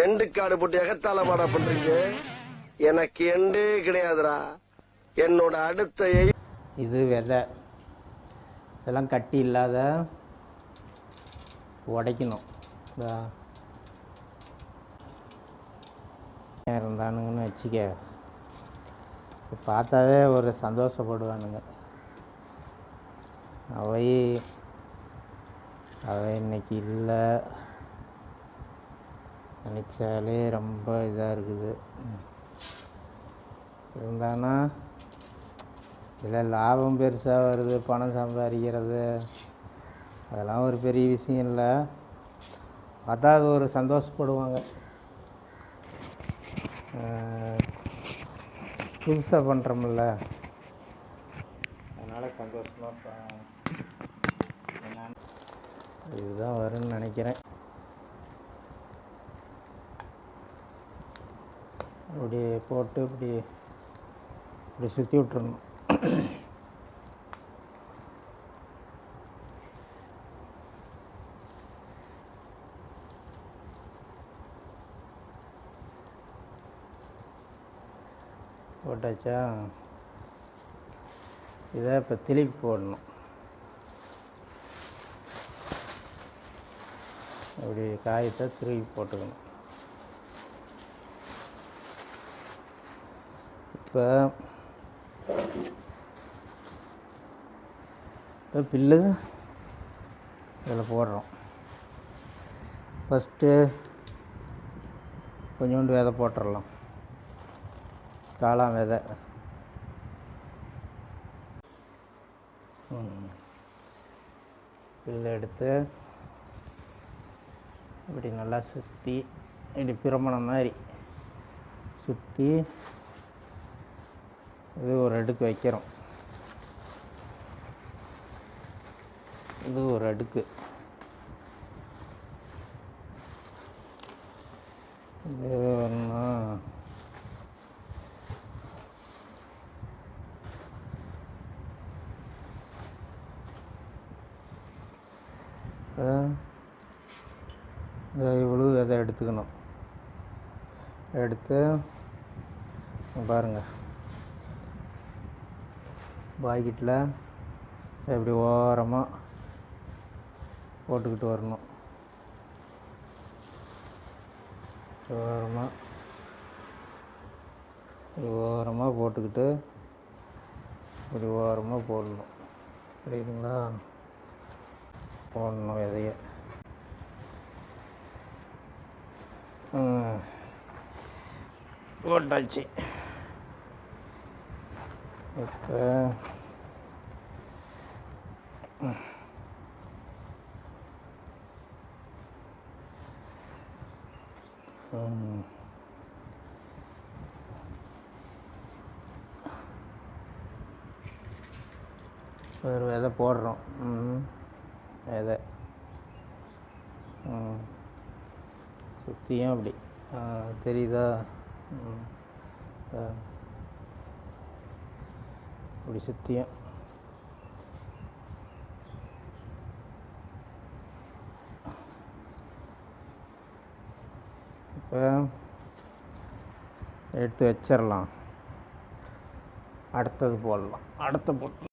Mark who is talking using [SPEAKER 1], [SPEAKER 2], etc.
[SPEAKER 1] End காடு போட்டு எகத்தால மாடா பண்றீங்க? எனக்கு எண்டே கிடையாதுடா. என்னோட அடுத்த
[SPEAKER 2] இது விதை. இதெல்லாம் கட்டி இல்லாத உடைக்கணும். இருந்தானுங்கன்னு வச்சுக்க. பார்த்தாவே ஒரு சந்தோஷப்படுவானுங்க. அவை அவை இன்னைக்கு இல்லை. நினச்சாலே ரொம்ப இதாக இருக்குது. இருந்தானா இதில் லாபம் பெருசாக வருது பணம் சம்பாதிக்கிறது. அதெல்லாம் ஒரு பெரிய விஷயம் இல்லை. பார்த்தா அது ஒரு சந்தோஷப்படுவாங்க. புதுசாக பண்ணுறோம்ல அதனால் சந்தோஷமாக இதுதான் வரும்னு நினைக்கிறேன். அப்படி போட்டு இப்படி இப்படி சுற்றி விட்டுறணும். போட்டாச்சா? இதை இப்போ திருப்பி போடணும். அப்படி காயத்தை திருப்பி போட்டுக்கணும். இப்போ இப்போ பில்லு இதில் போடுறோம். ஃபஸ்ட்டு கொஞ்சோண்டு விதை போட்டுடலாம் காளான் விதை. பில்லு எடுத்து இப்படி நல்லா சுற்றி இப்படி பிரமணம் மாதிரி சுற்றி இது ஒரு அடுக்கு வைக்கிறோம். இது ஒரு அடுக்கு. இது ஒன்றா இவ்வளோ விதை எடுத்துக்கணும். எடுத்து பாருங்கள் பாக்கெட்டில் இப்படி ஓரமாக போட்டுக்கிட்டு வரணும். ஓரமாக இப்படி ஓரமாக போட்டுக்கிட்டு இப்படி ஓரமாக போடணும். சரிங்களா போடணும் விதைய போட்டாச்சு. இப்போ ஒரு விதை போடுறோம். விதை. சுற்றியும் அப்படி. தெரியுதா? ம். இப்படி சுற்றியும் இப்போ எடுத்து வச்சிடலாம் அடுத்தது போடலாம். அடுத்த போட்டு